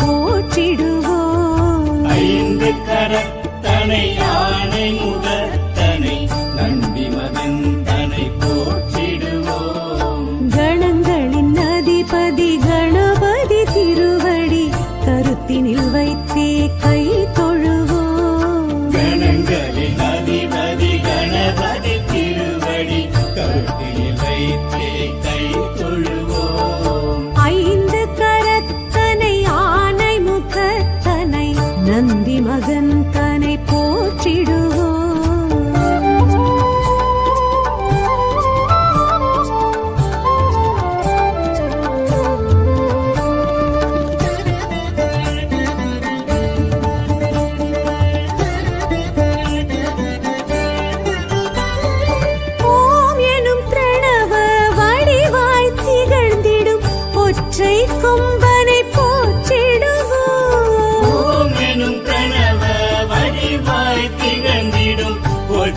போற்றிடுவோம். ஐந்து கரத்தனை யானை முகத்தனை நம்பி மகந்தனை போற்றிடுவோம். கணங்களின் அதிபதி கை தொழு